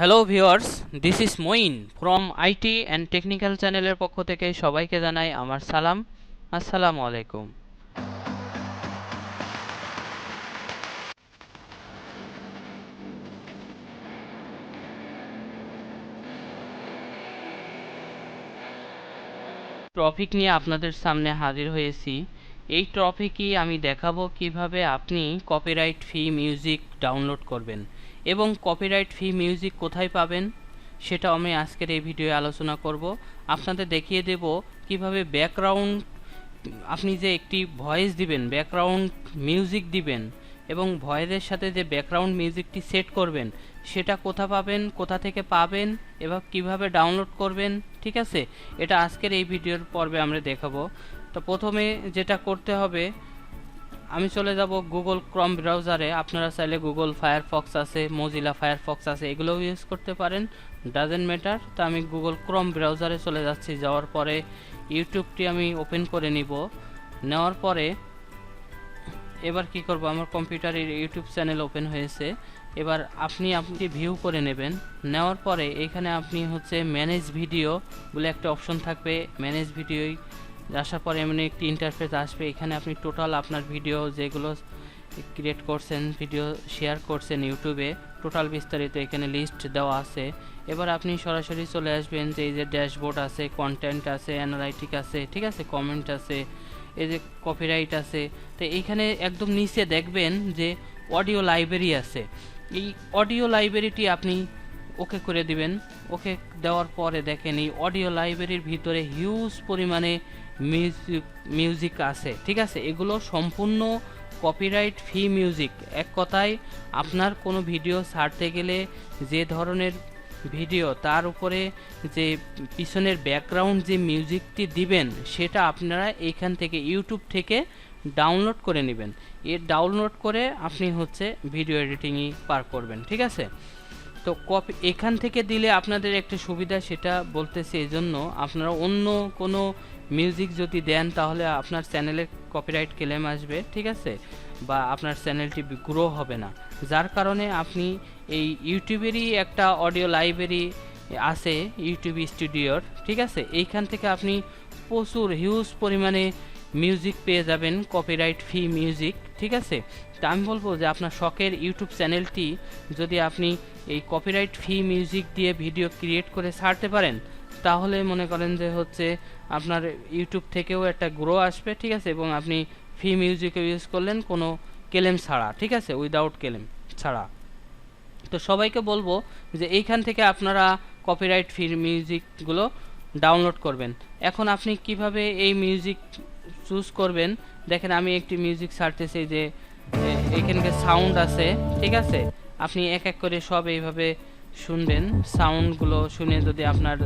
Hello viewers this is Moin from IT and technical চ্যানেলের পক্ষ থেকে সবাইকে জানাই আমার সালাম। আসসালামু আলাইকুম। টপিক নিয়ে আপনাদের সামনে হাজির হয়েছি। এই টপিকই আমি দেখাবো কীভাবে আপনি কপিরাইট ফ্রি মিউজিক ডাউনলোড করবেন। এবং কপিরাইট ফ্রি মিউজিক কোথায় পাবেন, সেটা আমি আজকের এই ভিডিওয়ে আলোচনা করব। আপনাদের দেখিয়ে দেব কীভাবে ব্যাকগ্রাউন্ড আপনি যে একটি ভয়েস দিবেন ব্যাকগ্রাউন্ড মিউজিক দিবেন এবং ভয়েসের সাথে যে ব্যাকগ্রাউন্ড মিউজিকটি সেট করবেন, সেটা কোথা পাবেন, কোথা থেকে পাবেন, এবং কীভাবে ডাউনলোড করবেন, ঠিক আছে? এটা আজকের এই ভিডিওর পর্বে আমরা দেখাবো। তো প্রথমে যেটা করতে হবে আমি চলে যাব গুগল ক্রম ব্রাউজারে আপনারা চাইলে গুগল ফায়ারফক্স আছে মজিলা ফায়ারফক্স আছে, এগুলোও ইউজ করতে পারেন। ডাজেন্ট ম্যাটার তো আমি গুগল ক্রম ব্রাউজারে চলে যাচ্ছি। যাওয়ার পরে ইউটিউবটি আমি ওপেন করে নিব। নেওয়ার পরে এবার কি করব? আমার কম্পিউটারের ইউটিউব চ্যানেল ওপেন হয়েছে। এবার আপনি আপনি ভিউ করে নেবেন। নেওয়ার পরে এখানে আপনি হচ্ছে ম্যানেজ ভিডিও বলে একটা অপশন থাকবে। ম্যানেজ ভিডিওই আসার পরে এমনি একটি ইন্টারফেস আসবে। এখানে আপনি টোটাল আপনার ভিডিও যেগুলো ক্রিয়েট করছেন ভিডিও শেয়ার করছেন ইউটিউবে টোটাল বিস্তারিত এখানে লিস্ট দেওয়া আছে। এবার আপনি সরাসরি চলে আসবেন যে এই যে ড্যাশবোর্ড আছে কন্টেন্ট আছে অ্যানালাইটিক আছে, ঠিক আছে কমেন্ট আছে, এই যে কপিরাইট আছে। তো এইখানে একদম নিচে দেখবেন যে অডিও লাইব্রেরি আছে। এই অডিও লাইব্রেরিটি আপনি ওকে করে দিবেন। ওকে দেওয়ার পরে দেখেন এই অডিও লাইব্রেরির ভিতরে হিউজ পরিমাণে মিউজিক মিউজিক আছে, ঠিক আছে? এগুলো সম্পূর্ণ কপিরাইট ফ্রি মিউজিক এক কথায়, আপনার কোনো ভিডিও ছাড়তে গেলে যে ধরনের ভিডিও তার উপরে যে পিছনের ব্যাকগ্রাউন্ড যে মিউজিকটি দিবেন, সেটা আপনারা এইখান থেকে ইউটিউব থেকে ডাউনলোড করে নেবেন। এর ডাউনলোড করে আপনি হচ্ছে ভিডিও এডিটিংই পার করবেন, ঠিক আছে? তো কপি, এখান থেকে দিলে আপনাদের একটা সুবিধা সেটা বলতেছি এই জন্য আপনারা অন্য কোনো মিউজিক যদি দেন তাহলে আপনার চ্যানেলে কপিরাইট ক্লেম আসবে, ঠিক আছে? বা আপনার চ্যানেলটি গ্রো হবে না। যার কারণে আপনি এই ইউটিউবেরই একটা অডিও লাইব্রেরি আছে, ইউটিউব স্টুডিওর, ঠিক আছে? এইখান থেকে আপনি প্রচুর হিউজ পরিমাণে মিউজিক পেয়ে যাবেন কপিরাইট ফ্রি মিউজিক ঠিক আছে? তা আমি বলব যে আপনার শখের ইউটিউব চ্যানেলটি যদি আপনি এই কপিরাইট ফ্রি মিউজিক দিয়ে ভিডিও ক্রিয়েট করে ছাড়তে পারেন, তাহলে মনে করেন যে হচ্ছে আপনার ইউটিউব থেকেও একটা গ্রো আসবে, ঠিক আছে? এবং আপনি ফ্রি মিউজিকও ইউজ করলেন কোনো কেলেম ছাড়া, ঠিক আছে? উইদাউট কেলেম ছাড়া। তো সবাইকে বলব যে এইখান থেকে আপনারা কপিরাইট ফ্রি মিউজিকগুলো ডাউনলোড করবেন। এখন আপনি কীভাবে এই মিউজিক চুজ করবেন? দেখেন আমি একটি মিউজিক ছাড়তেছি যে এখানকার সাউন্ড আছে, ঠিক আছে? আপনি এক এক করে সব এইভাবে শুনবেন। সাউন্ডগুলো শুনে যদি আপনার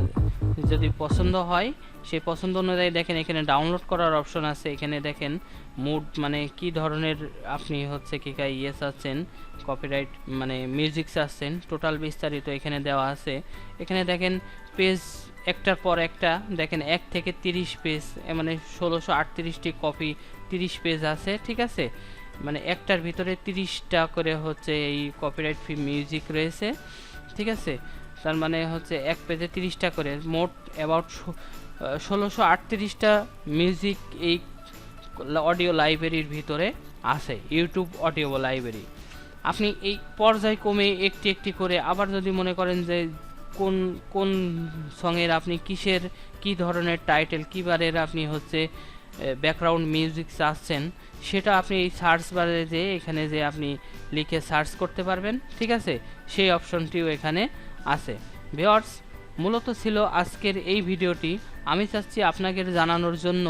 যদি পছন্দ হয়, সেই পছন্দ অনুযায়ী দেখেন এখানে ডাউনলোড করার অপশন আছে। এখানে দেখেন মুড মানে কি ধরনের আপনি হচ্ছে কি কাই ইয়ে চাচ্ছেন কপিরাইট মানে মিউজিক চাচ্ছেন টোটাল বিস্তারিত এখানে দেওয়া আছে। এখানে দেখেন পেজ একটার পর একটা, দেখেন, এক থেকে তিরিশ পেজ মানে ষোলোশো আটত্রিশটি কপি তিরিশ পেজ আছে, ঠিক আছে? মানে একটার ভিতরে তিরিশটা করে হচ্ছে এই কপিরাইট ফ্রি মিউজিক রয়েছে, ঠিক আছে? তার মানে হচ্ছে এক পেজে তিরিশটা করে, মোট অ্যাবাউট ষোলোশো আটত্রিশটা মিউজিক এই অডিও লাইব্রেরির ভিতরে আছে ইউটিউব অডিও লাইব্রেরি আপনি এই পর্যায়ক্রমে একটি একটি করে আবার যদি মনে করেন যে কোন কোন সঙের আপনি কিসের, কি ধরনের টাইটেল কিবারের আপনি হচ্ছে ব্যাকগ্রাউন্ড মিউজিক চাচ্ছেন, সেটা আপনি এই সার্চ বারে যে এখানে যে আপনি লিখে সার্চ করতে পারবেন, ঠিক আছে? সেই অপশনটিও এখানে আছে। ভিওয়ার্স মূলত ছিল আজকের এই ভিডিওটি। আমি চাচ্ছি আপনাকে জানানোর জন্য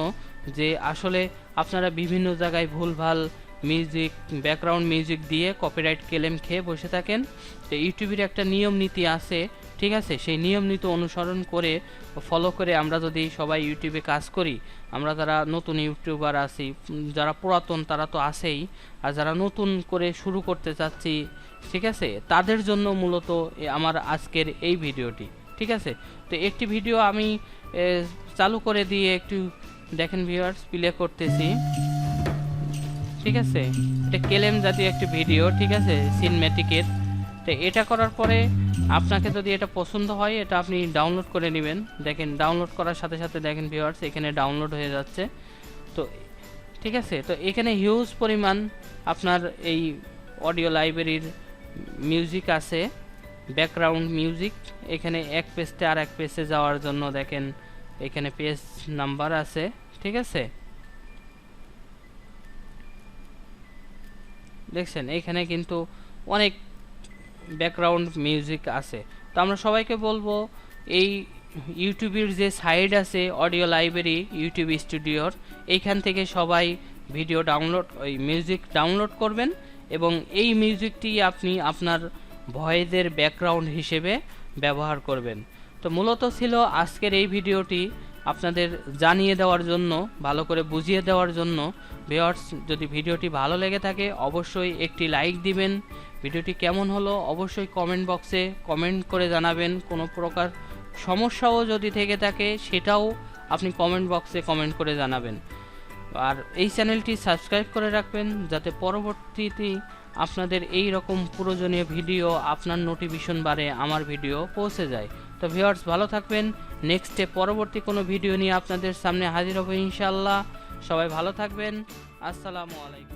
যে আসলে আপনারা বিভিন্ন জায়গায় ভুলভাল মিউজিক ব্যাকগ্রাউন্ড মিউজিক দিয়ে কপিরাইট ক্লেম খেয়ে বসে থাকেন। তো ইউটিউবের একটা নিয়ম নীতি আছে ঠিক আছে? সেই নিয়ম নীতি অনুসরণ করে ফলো করে আমরা যদি সবাই ইউটিউবে কাজ করি, আমরা যারা নতুন ইউটিউবার আছি যারা পুরাতন তারা তো আছেই, আর যারা নতুন করে শুরু করতে চাচ্ছি, ঠিক আছে? তাদের জন্য মূলত আমার আজকের এই ভিডিওটি, ঠিক আছে? তো একটি ভিডিও আমি চালু করে দিয়ে একটু দেখেন ভিউয়ার্স প্লে করতেছি। ঠিক আছে? এটা কেলেম জাতীয় একটি ভিডিও, ঠিক আছে? সিনমেটিকের তো এটা করার পরে আপনাকে যদি এটা পছন্দ হয়, এটা আপনি ডাউনলোড করে নেবেন। দেখেন ডাউনলোড করার সাথে সাথে দেখেন ভিউয়ার্স এখানে ডাউনলোড হয়ে যাচ্ছে। তো, ঠিক আছে? তো এখানে হিউজ পরিমাণ আপনার এই অডিও লাইব্রেরির মিউজিক আছে ব্যাকগ্রাউন্ড মিউজিক এখানে এক পেজতে আর এক পেজে যাওয়ার জন্য দেখেন, এখানে পেজ নাম্বার আছে, ঠিক আছে? দেখছেন? এখানে কিন্তু অনেক ব্যাকগ্রাউন্ড মিউজিক আছে। তো আমরা সবাইকে বলব, এই ইউটিউবের যে সাইট আছে অডিও লাইব্রেরি ইউটিউব স্টুডিওর এইখান থেকে সবাই ভিডিও ডাউনলোড ওই মিউজিক ডাউনলোড করবেন এবং এই মিউজিকটি আপনি আপনার ভয়েসের ব্যাকগ্রাউন্ড হিসেবে ব্যবহার করবেন। তো মূলত ছিল আজকের এই ভিডিওটি আপনাদের জানিয়ে দেওয়ার জন্য, ভালো করে বুঝিয়ে দেওয়ার জন্য। ভিউয়ার্স, যদি ভিডিওটি ভালো লেগে থাকে, অবশ্যই একটি লাইক দিবেন ভিডিওটি কেমন হলো অবশ্যই কমেন্ট বক্সে কমেন্ট করে জানাবেন। কোনো প্রকার সমস্যাও যদি থেকে থাকে, সেটাও আপনি কমেন্ট বক্সে কমেন্ট করে জানাবেন। আর এই চ্যানেলটি সাবস্ক্রাইব করে রাখবেন, যাতে পরবর্তীতে আপনাদের এই রকম প্রয়োজনীয় ভিডিও, আপনার নোটিফিকেশন বারে আমার ভিডিও পৌঁছে যায়। তো ভিউয়ার্স ভালো থাকবেন। নেক্সটে পরবর্তী কোনো ভিডিও নিয়ে আপনাদের সামনে হাজির হব ইনশাল্লাহ সবাই ভালো থাকবেন। আসসালামু আলাইকুম।